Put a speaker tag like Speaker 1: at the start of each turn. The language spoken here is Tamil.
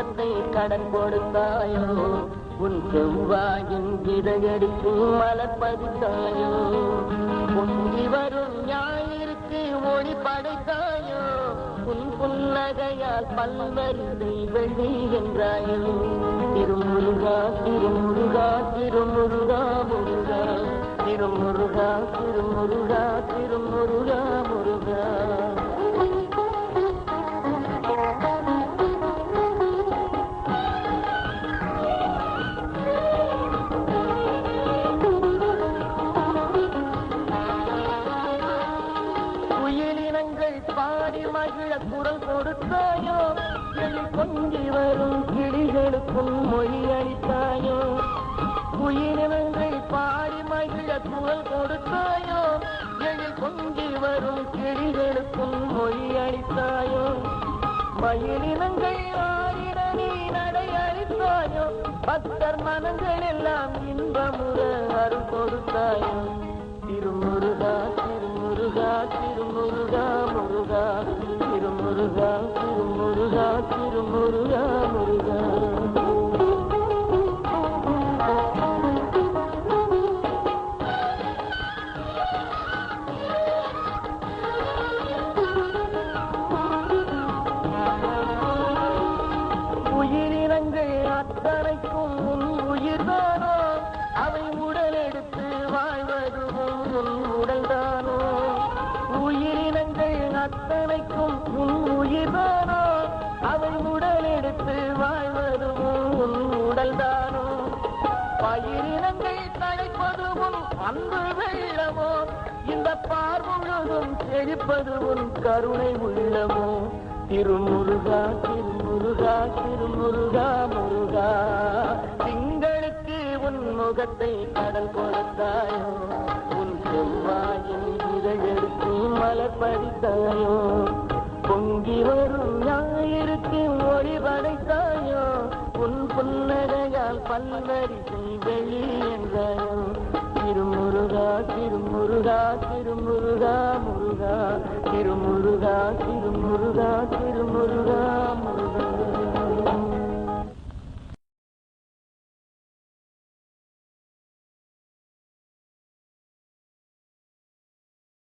Speaker 1: சொர்க்கத்தை கடன் கொடுத்தாயோ? உன் செவ்வாயின் இதழடிக்கு மலப்பதித்தாயோ பொங்கி வரும் ஞாயிற்கு ஒளி படைத்தாயோ? உன் புன்னகையால் பல்வரிசை வெள்ளி என்றாயோ? திருமுருகா திருமுருகா திருமுருகா முருகா. திருமுருகா திருமுருகா திருமுருகா முருகா. பாடி மகிழ குரல் கொடுத்தாயோ? கிளி பொங்கி வரும் கிளிகளுக்கும் மொழி அளித்தாயோ? உயிரினங்கள் பாடி மகிழ குரல் கொடுத்தாயோ? எழில் பொங்கி வரும் கிளிகளுக்கும் மொழி அளித்தாயோ? மயிலினங்கள் ஆடிட நீ நடை அளித்தாயோ? பக்தர் மனங்கள் எல்லாம் இன்பமுற அருள் கொடுத்தாயோ? திருமுருகா திருமுருகா திருமுருகா திருமுருகா முருகா. உன் உயிர்தானோ அவை உடல் எடுத்து வாழ்வதும் உடல் தானோ பயிரினங்கள் தழைப்பதுவும் அன்பு வெள்ளமோ? இந்த பார் முழுதும் செழிப்பது கருணை உள்ளமோ? திருமுருகா திருமுருகா திருமுருகா முருகா. திங்களுக்கு உன் முகத்தை கடல் கொடுத்தாயோ? உன் செவ்வாயின் இதழெடுத்து மலர் படித்தாயோ பொங்கி வரும் ஞாயிற்கு ஒளி படைத்தாயோ உன் புன்னகையால் பல்வரிசை வெளி என்றாயோ? திருமுருகா திருமுருகா திருமுருகா முருகா. திருமுருகா திருமுருகா திரு